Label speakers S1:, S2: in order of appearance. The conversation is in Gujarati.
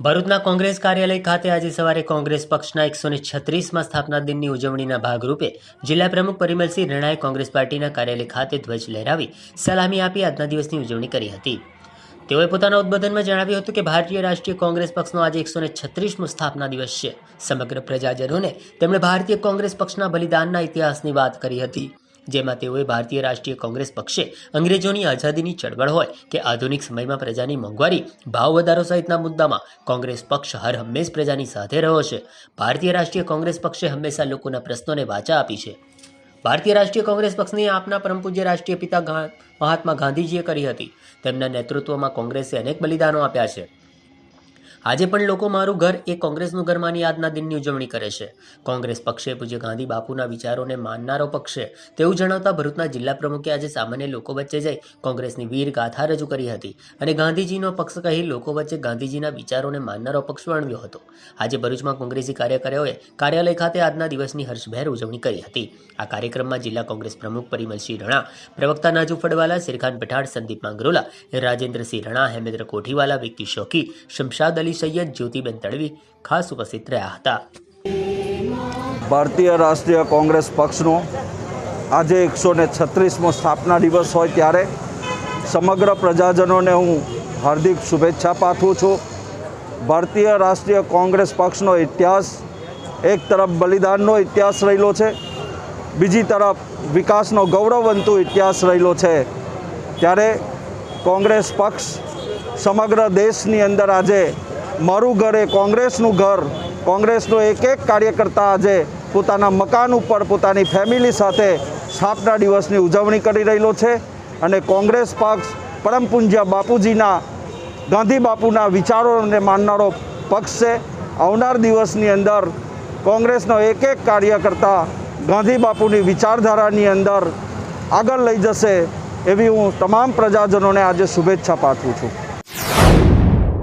S1: ભરૂચના કોંગ્રેસ કાર્યાલય ખાતે આજે સવારે કોંગ્રેસ પક્ષના એકસો છત્રીસમાં સ્થાપના દિનની ઉજવણીના ભાગરૂપે જિલ્લા પ્રમુખ પરિમલસિંહ રણાએ કોંગ્રેસ પાર્ટીના કાર્યાલય ખાતે ધ્વજ લહેરાવી સલામી આપી આજના દિવસની ઉજવણી કરી હતી. તેઓએ પોતાના ઉદ્બોધનમાં જણાવ્યું હતું કે ભારતીય રાષ્ટ્રીય કોંગ્રેસ પક્ષનો આજે એકસો છત્રીસમો સ્થાપના દિવસ છે. સમગ્ર પ્રજાજનોને તેમણે ભારતીય કોંગ્રેસ પક્ષના બલિદાનના ઇતિહાસની વાત કરી હતી. જેમાં તેઓએ ભારતીય રાષ્ટ્રીય કોંગ્રેસ પક્ષે અંગ્રેજોની આઝાદીની ચળવળ હોય કે આધુનિક સમયમાં પ્રજાની મોંઘવારી, ભાવ વધારો સહિતના મુદ્દામાં કોંગ્રેસ પક્ષ હર હંમેશ પ્રજાની સાથે રહ્યો છે. ભારતીય રાષ્ટ્રીય કોંગ્રેસ પક્ષે હંમેશા લોકોના પ્રશ્નોને વાચા આપી છે. ભારતીય રાષ્ટ્રીય કોંગ્રેસ પક્ષની આપના પરમ પૂજ્ય રાષ્ટ્રીય પિતા મહાત્મા ગાંધીજીએ કરી હતી. તેમના નેતૃત્વમાં કોંગ્રેસે અનેક બલિદાનો આપ્યા છે. આજે પણ લોકો મારું ઘર એ કોંગ્રેસનું ઘર માની આજના દિનની ઉજવણી કરે છે. કોંગ્રેસ પક્ષે પૂજ્ય ગાંધી બાપુના વિચારોને માનનારો પક્ષ તેવું જણાવતા ભરૂચના જિલ્લા પ્રમુખે આજે સામાન્ય લોકો વચ્ચે જઈ કોંગ્રેસની વીર ગાથા રજૂ કરી હતી અને ગાંધીજીનો પક્ષ કહી લોકો વચ્ચે ગાંધીજીના વિચારોને માનનારો પક્ષ વર્ણવ્યો હતો. આજે ભરૂચમાં કોંગ્રેસી કાર્યકરોએ કાર્યાલય ખાતે આજના દિવસની હર્ષભેર ઉજવણી કરી હતી. આ કાર્યક્રમમાં જિલ્લા કોંગ્રેસ પ્રમુખ પરિમલસિંહ રણા, પ્રવક્તા નાજુ ફડવાલા, શેરખાન પઠાણ, સંદીપ માંગરોલા, રાજેન્દ્રસિંહ રણા, હેમેન્દ્ર કોઠીવાલા, વિક્કી શોકી, શમશાદ અલી સૈયદ જ્યોતિબેન તડવી, ખાસ ઉપસ્થિત રહ્યા હતા.
S2: ભારતીય રાષ્ટ્રીય કોંગ્રેસ પક્ષનો આજે એકસો ને છત્રીસમો સ્થાપના દિવસ હોય ત્યારે સમગ્ર પ્રજાજનોને હું હાર્દિક શુભેચ્છા પાઠવું છું. ભારતીય રાષ્ટ્રીય કોંગ્રેસ પક્ષનો ઇતિહાસ એક તરફ બલિદાનનો ઇતિહાસ રહેલો છે, બીજી તરફ વિકાસનો ગૌરવવંતુ ઇતિહાસ રહેલો છે. ત્યારે કોંગ્રેસ પક્ષ સમગ્ર દેશની અંદર આજે મારું ઘર એ કોંગ્રેસનું ઘર. કોંગ્રેસનો એક એક કાર્યકર્તા આજે પોતાના મકાન ઉપર પોતાની ફેમિલી સાથે સ્થાપના દિવસની ઉજવણી કરી રહેલો છે અને કોંગ્રેસ પક્ષ પરમ બાપુજીના, ગાંધી બાપુના વિચારોને માનનારો પક્ષ છે. આવનાર દિવસની અંદર કોંગ્રેસનો એક એક કાર્યકર્તા ગાંધી બાપુની વિચારધારાની અંદર આગળ લઈ જશે એવી હું તમામ પ્રજાજનોને આજે શુભેચ્છા પાઠવું છું.